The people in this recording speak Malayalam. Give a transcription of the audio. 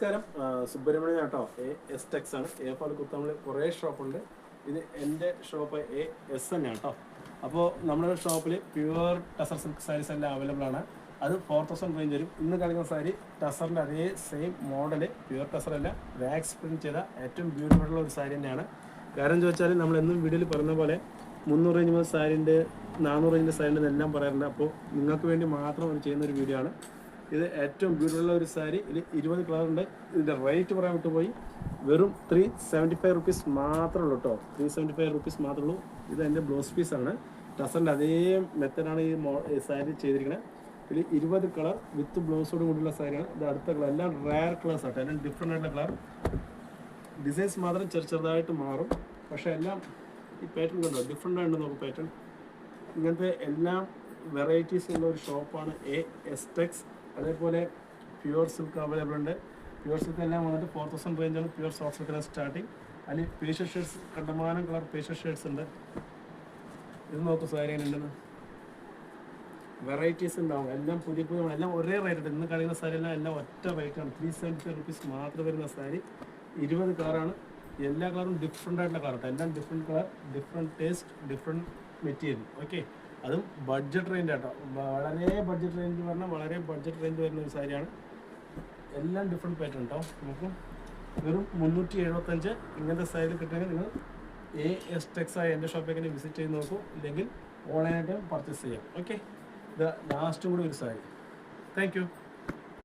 നമസ്കാരം. സുബ്രഹ്മണ്യൻ കേട്ടോ എ എസ് ടെക്സ് ആണ്. എ ഫോൾ കുത്തമ്പിൽ കുറേ ഷോപ്പുണ്ട്. ഇത് എന്റെ ഷോപ്പ് എ എസ് എൻ കേട്ടോ അപ്പോൾ നമ്മുടെ ഷോപ്പിൽ പ്യുവർ ടസർ സിൽക്ക് സാരീസ് എല്ലാം അവൈലബിൾ ആണ്. അത് ഫോർ തൗസൻഡ് റേഞ്ച് വരും. ഇന്ന് കാണിക്കുന്ന സാരി ടസറിന്റെ അതേ സെയിം മോഡൽ പ്യുവർ ടസർ അല്ല. വാക്സ് പ്രിന്റ് ചെയ്ത ഏറ്റവും ബ്യൂട്ടിഫുൾ ഉള്ള ഒരു സാരി തന്നെയാണ്. കാരണം ചോദിച്ചാൽ നമ്മൾ എന്നും വീഡിയോയിൽ പറഞ്ഞ പോലെ മുന്നൂറ് റേഞ്ച് മുതൽ സാരിന്റെ നാനൂറ് റേഞ്ചിന്റെ സാരിന്റെ എല്ലാം പറയാറുണ്ട്. അപ്പോൾ നിങ്ങൾക്ക് വേണ്ടി മാത്രം ചെയ്യുന്ന ഒരു വീഡിയോ ആണ്. ഇത് ഏറ്റവും ബ്യൂട്ടിഫുള്ള ഒരു സാരി ഇതിൽ ഇരുപത് ഉണ്ട്. ഇതിന്റെ റേറ്റ് പറയാൻ വിട്ടുപോയി. വെറും ത്രീ സെവന്റി ഫൈവ് റുപ്പീസ് മാത്രമേ ഉള്ളൂ കേട്ടോ ത്രീ സെവന്റി ഫൈവ് റുപ്പീസ് മാത്രമേ ഉള്ളൂ. ഇത് എന്റെ ബ്ലൗസ് പീസാണ് ടസറിന്റെ അതേ മെത്തഡാണ് ഈ മോ സാരി ചെയ്തിരിക്കുന്നത് ഇതിൽ ഇരുപത് കളർ വിത്ത് ബ്ലൗസോട് കൂടിയുള്ള സാരിയാണ് ഇത് അടുത്ത കളർ എല്ലാം റയർ കളേഴ്സ് ആട്ടോ. എല്ലാം ഡിഫറെന്റ് ആയിട്ടുള്ള കളർ ഡിസൈൻസ് മാത്രം ചെറു ചെറുതായിട്ട് മാറും. പക്ഷേ എല്ലാം ഈ പാറ്റേൺ കണ്ടോ? ഡിഫറെന്റ് ആയിട്ട് നോക്കും പാറ്റേൺ ഇങ്ങനത്തെ എല്ലാം വെറൈറ്റീസ് ഉള്ള ഒരു ഷോപ്പാണ് എ എസ് ടെക്സ് അതേപോലെ പ്യുവർ സിൽക്ക് അവൈലബിൾ ഉണ്ട്. പ്യുവർ സിൽക്ക് എല്ലാം വന്നിട്ട് ഫോർ തൗസൻഡ് റേഞ്ചാണ് പ്യുവർ സോഫ്റ്റ് സിൽക്കിലെ സ്റ്റാർട്ടിങ് അതിൽ പേഷ്യൽ ഷർട്ട്സ് കണ്ടമാനം കളർ പേഷ്യൽ ഷർട്ട്സ് ഉണ്ട്. ഇത് നോക്കൂ സാരി ഉണ്ടെന്ന് വെറൈറ്റീസ് ഉണ്ടാവും. എല്ലാം പുതിയ പുതിയ എല്ലാം ഒരേ റേറ്റ് ഇന്ന് കളിക്കുന്ന സാരി എല്ലാം എല്ലാം ഒറ്റ റേറ്റാണ് ത്രീ സെവന്റി ഫൈവ് റുപ്പീസ് മാത്രം വരുന്ന സാരി. ഇരുപത് കളറാണ് എല്ലാ കളറും ഡിഫറെന്റ് ആയിട്ടുള്ള കളർ എല്ലാം different colour different taste different material okay അതും ബഡ്ജറ്റ് റേഞ്ച് ആട്ടോ. വളരെ ബഡ്ജറ്റ് റേഞ്ച് പറഞ്ഞാൽ വളരെ ബഡ്ജറ്റ് റേഞ്ച് വരുന്ന ഒരു സാരിയാണ്. എല്ലാം ഡിഫറെന്റ് പാറ്റേൺ കേട്ടോ നമുക്ക് വെറും മുന്നൂറ്റി എഴുപത്തഞ്ച് ഇങ്ങനത്തെ സൈഡിൽ കിട്ടുമെങ്കിൽ നിങ്ങൾ എ എസ് ടെക്സ് ആയി എന്റെ ഷോപ്പിലേക്ക് വിസിറ്റ് ചെയ്ത് നോക്കൂ. ഇല്ലെങ്കിൽ ഓൺലൈനായിട്ട് പർച്ചേസ് ചെയ്യാം. ഓക്കെ ഇത് ലാസ്റ്റും കൂടി ഒരു സാരി. താങ്ക്